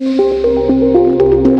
Música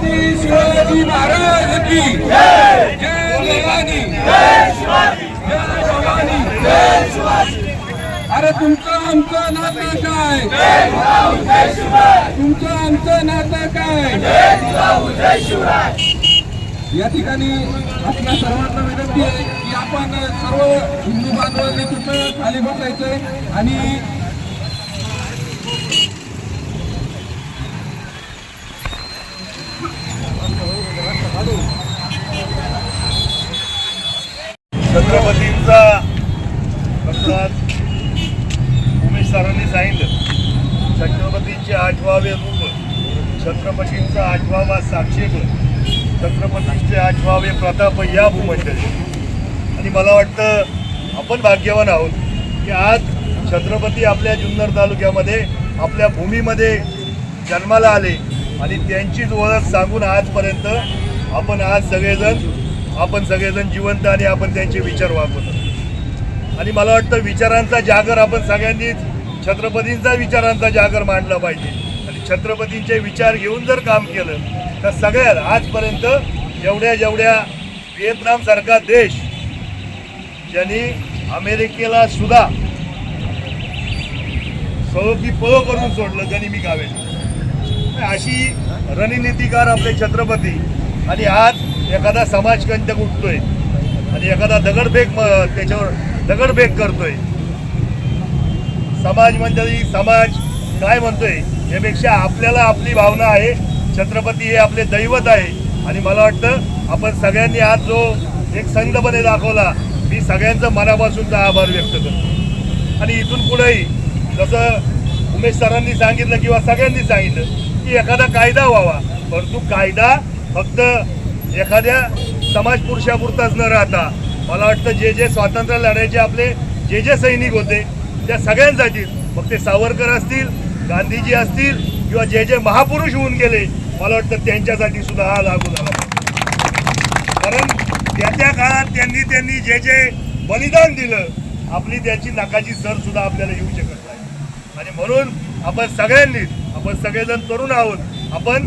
Chhatrapati Shivaji Maharaj की जय भवानी जय भवानी अरे तुमचं आमचं नातं काय? तुमचं आमचं नातं काय? या ठिकाणी आपल्या सर्वांना विनंती आहे की आपण सर्व हिंदू बांधवांनी तिथं खाली बसायचंय आणि छत्रपतींचा प्रसाद उमेश सरांनी सांगितलं छत्रपतींचे आठवावे रूप छत्रपतींचा आठवावा साक्षेप छत्रपतींचे आठवावे प्रताप या भूमंडळी आणि मला वाटतं आपण भाग्यवान आहोत की आज छत्रपती आपल्या जुन्नर तालुक्यामध्ये आपल्या भूमीमध्ये जन्माला आले आणि त्यांचीच ओळख सांगून आजपर्यंत आपण आज सगळेजण आपण सगळेजण जिवंत आणि आपण त्यांचे विचार वापरतो. आणि मला वाटतं विचारांचा जागर आपण सगळ्यांनीच छत्रपतींचा विचारांचा जागर मांडला पाहिजे. आणि छत्रपतींचे विचार घेऊन जर काम केलं तर सगळ्यात आजपर्यंत जेवढ्या जेवढ्या व्हिएतनामसारखा देश ज्यांनी अमेरिकेला सुद्धा की पळ करून सोडलं त्यांनी मी गावे अशी रणनीतिकार आपले छत्रपती. आणि आज एखादा समाजकंटक उठतोय आणि एखादा दगडफेक त्याच्यावर दगडफेक करतोय. समाज म्हणजे समाज काय म्हणतोय यापेक्षा आपल्याला आपली भावना आहे. छत्रपती हे आपले दैवत आहे. आणि मला वाटतं आपण सगळ्यांनी आज जो एक संघपणे दाखवला मी सगळ्यांचं मनापासूनचा आभार व्यक्त करतो. आणि इथून पुढेही जसं उमेश सरांनी सांगितलं किंवा सगळ्यांनी सांगितलं की एखादा कायदा व्हावा. परंतु कायदा फक्त एखाद्या समाज पुरुषापुरताच न राहता मला वाटतं जे जे स्वातंत्र्य लढायचे आपले जे जे सैनिक होते त्या सगळ्यांसाठी मग ते सावरकर असतील गांधीजी असतील किंवा जे जे महापुरुष होऊन गेले मला वाटतं त्यांच्यासाठी सुद्धा हा लागू झाला कारण त्या त्या काळात त्यांनी त्यांनी जे जे बलिदान दिलं आपली त्याची नाकाची सर सुद्धा आपल्याला येऊ शकत नाही. आणि म्हणून आपण सगळ्यांनी आपण सगळेजण तरुण आहोत आपण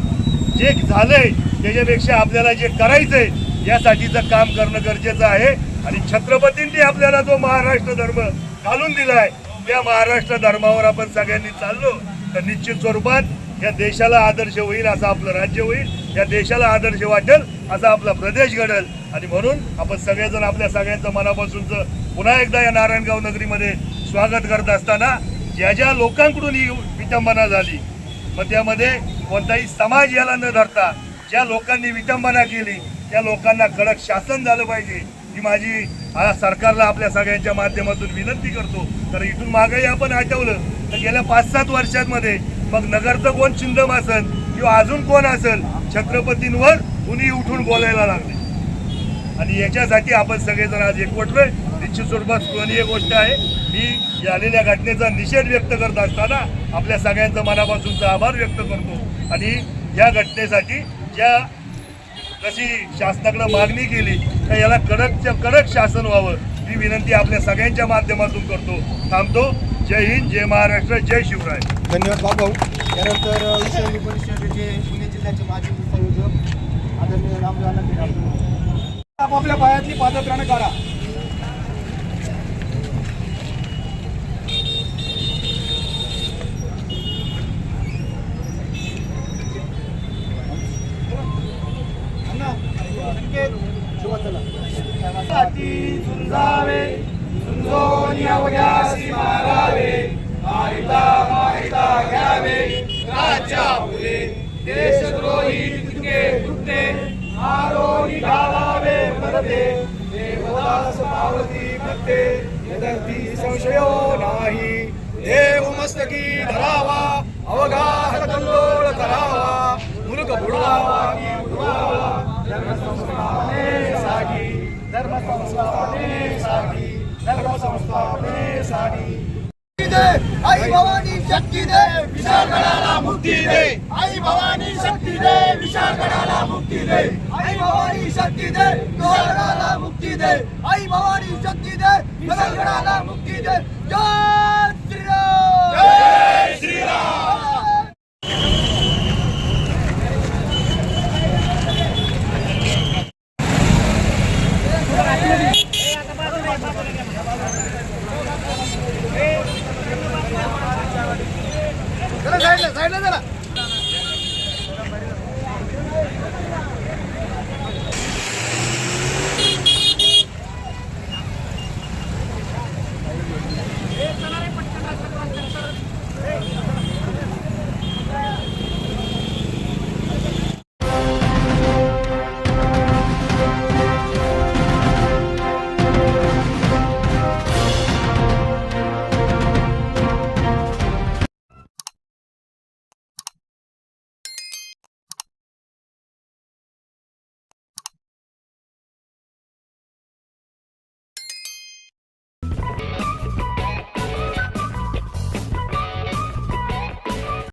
जे झालंय त्याच्यापेक्षा आपल्याला जे करायचंय यासाठीचं काम करणं गरजेचं आहे. आणि छत्रपतींनी आपल्याला जो महाराष्ट्र धर्म घालून दिलाय त्या महाराष्ट्र धर्मावर आपण सगळ्यांनी चाललो तर निश्चित स्वरूपात या देशाला आदर्श होईल असं आपलं राज्य होईल या देशाला आदर्श वाटेल असा आपला प्रदेश घडेल. आणि म्हणून आपण सगळेजण आपल्या सगळ्यांचं मनापासूनचं पुन्हा एकदा या नारायणगाव नगरीमध्ये स्वागत करत असताना ज्या ज्या लोकांकडून ही विटंबना झाली मग त्यामध्ये कोणताही समाज याला न धरता ज्या लोकांनी विटंबना केली त्या लोकांना कडक शासन झालं पाहिजे. ही माझी सरकारला आपल्या सगळ्यांच्या माध्यमातून विनंती करतो. तर इथून मागही आपण आठवलं तर गेल्या पाच सात वर्षांमध्ये मग नगरचं कोण चिंदम असेल किंवा अजून कोण असेल छत्रपतींवर कुणी उठून बोलायला लागले. आणि याच्यासाठी आपण सगळेजण आज एकवटलोय. निश्चित स्वरूपात स्मरणीय गोष्ट आहे. मी आलेल्या घटनेचा निषेध व्यक्त करत असताना आपल्या सगळ्यांचं मनापासूनचा आभार व्यक्त करतो. आणि या घटनेसाठी ज्या कशी शासनाकडं मागणी केली तर याला कडक कडक शासन व्हावं ही विनंती आपल्या सगळ्यांच्या माध्यमातून करतो. थांबतो. जय हिंद जय महाराष्ट्र जय शिवराय. धन्यवाद बाबू. त्यानंतर विषय परिषदेचे पुणे जिल्ह्याचे माजी संयोजक आदरणीय रामजाना आपापल्या पायातली पादत्राणं काढा. नवग्यासी मारावे मारिता मारिता घ्यावे राजा फुले देशद्रोही तितके तुटते आरोही घालावे मरते देवदास पावती मते यदर्थी संशयो नाही देव मस्तकी धरावा अवगाह तल्लोळ करावा मुलक बुडवावा की बुडवावा आई भवानी शक्ती दे. विशाळगडाला मुक्ती दे. आई भवानी शक्ती दे. विशाळगडाला मुक्ती दे. आई भवानी शक्ती दे. विशाळगडाला मुक्ती दे. आई भवानी शक्ती दे. विशाळगडाला मुक्ती दे. जय श्रीराम. जय श्रीराम.